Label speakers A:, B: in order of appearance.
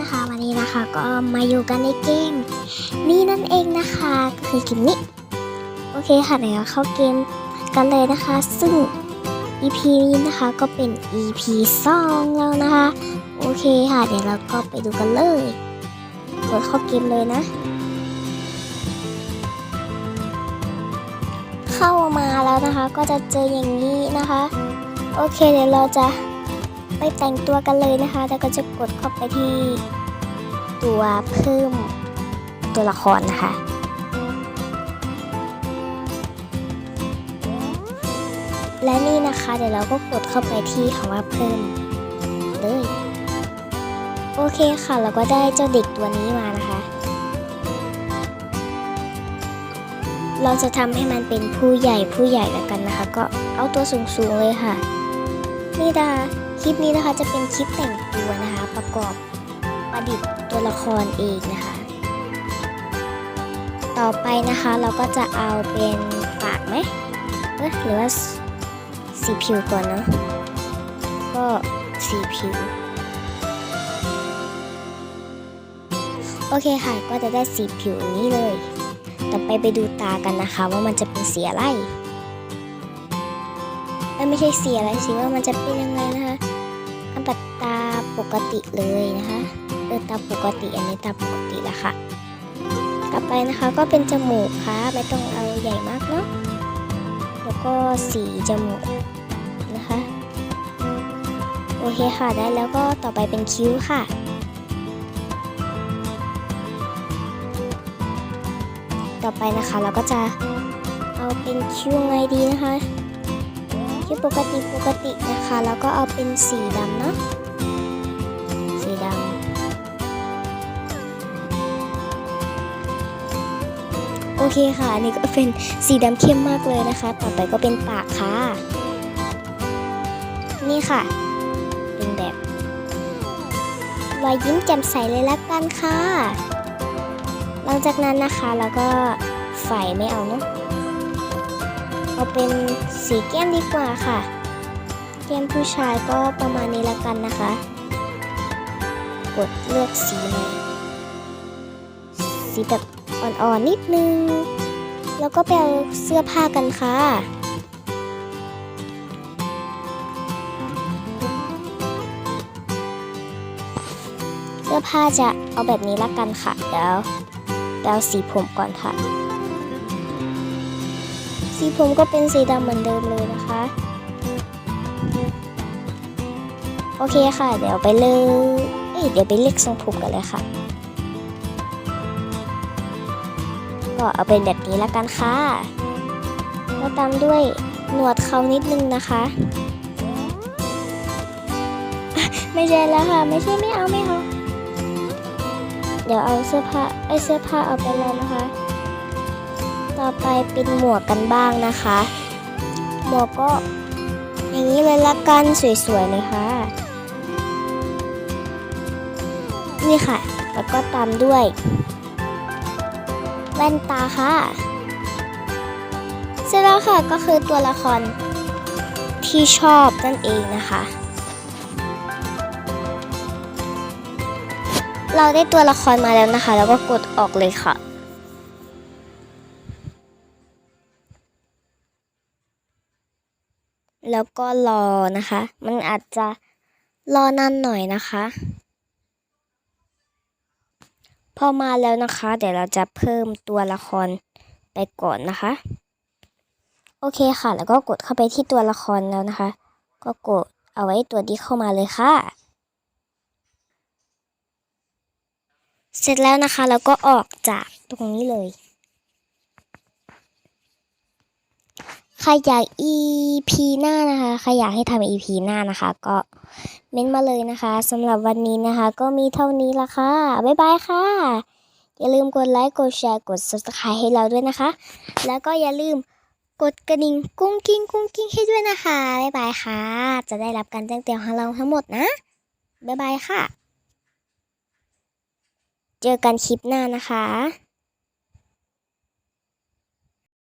A: นะคะ วันนี้นะคะก็มาอยู่กันในเกม นี่นั่นเองนะคะก็คือเกมนี้ โอเคค่ะเดี๋ยวเข้าเกมกันเลยนะคะ ซึ่ง EP นี้นะคะก็เป็น EP 2แล้วนะคะ โอเคค่ะ เดี๋ยวเราก็ไปดูกันเลยกดเข้าเกมเลยนะ เข้ามาแล้วนะคะก็จะเจออย่างนี้นะคะ โอเคเดี๋ยวเราจะ ไปแต่งตัวกันเลยนะคะ แล้วก็จะกดเข้าไปที่ตัวเพิ่มตัวละครนะคะ และนี่นะคะ เดี๋ยวเราก็กดเข้าไปที่คำว่าเพิ่มเลยโอเคค่ะ เราก็ได้เจ้าเด็กตัวนี้มานะคะ เราจะทำให้มันเป็นผู้ใหญ่ผู้ใหญ่แล้วกันนะคะ ก็เอาตัวสูงๆเลยค่ะ นี่นะ คลิปนี้นะคะจะเป็นคลิปแต่งตัวนะคะ ประกอบประดิษฐ์ตัวละครเองนะคะ ต่อไปนะคะเราก็จะเอาเป็นปากไหมหรือว่าสีผิวก่อนเนาะก็สีผิว โอเคค่ะก็จะได้สีผิวนี้เลย ต่อไปไปดูตากันนะคะว่ามันจะเป็นสีอะไร ไม่ใช่สีอะไรสิว่ามันจะเป็นยังไงนะคะอันแบบตาปกติเลยนะคะเออตาปกติอันนี้ตาปกติแล้วค่ะ ต่อไปนะคะก็เป็นจมูกค่ะไม่ต้องเอาใหญ่มากเนาะแล้วก็สีจมูกนะคะโอเคค่ะได้แล้วก็ต่อไปเป็นคิ้วค่ะต่อไปนะคะเราก็จะเอาเป็นคิ้วไงดีนะคะ คิ้วปกติปกตินะคะ แล้วก็เอาเป็นสีดำเนาะสีดำโอเคค่ะอันนี้ก็เป็นสีดำเข้มมากเลยนะคะ ต่อไปก็เป็นปากค่ะ นี่ค่ะ เป็นแบบรอยยิ้มแจ่มใสเลยละกันค่ะ หลังจากนั้นนะคะแล้วก็ไฟไม่เอาเนาะ เอาเป็นสีแก้มดีกว่าค่ะแก้มผู้ชายก็ประมาณนี้ละกันนะคะ กดเลือกสีใหม่สีแบบอ่อนๆนิดนึง แล้วก็ไปเอาเสื้อผ้ากันค่ะเสื้อผ้าจะเอาแบบนี้ละกันค่ะ เดี๋ยวเดี๋ยวสีผมก่อนค่ะ สีผมก็เป็นสีดำเหมือนเดิมเลยนะคะ โอเคค่ะ เดี๋ยวไปเลยเอ้ยเดี๋ยวไปเลือกทรงผมกันเลยค่ะ ก็เอาเป็นแบบนี้ละกันค่ะแล้วตามด้วยหนวดเขานิดนึงนะคะ ไม่ใช่แล้วค่ะ ไม่ใช่ไม่เอาไม่เอา เดี๋ยวเอาเสื้อผ้าไอเสื้อผ้าเอาไปแล้วนะคะ ต่อไปเป็นหมวกกันบ้างนะคะ หมวกก็อย่างนี้เลยละกันสวยๆเลยค่ะ นี่ค่ะ แล้วก็ตามด้วย แว่นตาค่ะเสร็จแล้วค่ะก็คือตัวละครที่ชอบนั่นเองนะคะ เราได้ตัวละครมาแล้วนะคะ แล้วก็กดออกเลยค่ะ แล้วก็รอนะคะ มันอาจจะรอนานหน่อยนะคะ พอมาแล้วนะคะ เดี๋ยวเราจะเพิ่มตัวละครไปก่อนนะคะ โอเคค่ะ แล้วก็กดเข้าไปที่ตัวละครแล้วนะคะ ก็กดเอาไว้ตัวที่เข้ามาเลยค่ะ เสร็จแล้วนะคะแล้วก็ออกจากตรงนี้เลย ใครอยาก EP หน้านะคะ ใครอยากให้ทำ EP หน้านะคะ ก็เม้นมาเลยนะคะสำหรับวันนี้นะคะ ก็มีเท่านี้ละค่ะ บ๊ายบายค่ะ อย่าลืมกดไลค์กดแชร์กด subscribe ให้เราด้วยนะคะ แล้วก็อย่าลืมกดกระดิ่งกุ้งกิ้งกุ้งกิ้งให้ด้วยนะคะ บ๊ายบายค่ะ จะได้รับการแจ้งเตือนของเราทั้งหมดนะ บ๊ายบายค่ะ เจอกันคลิปหน้านะคะ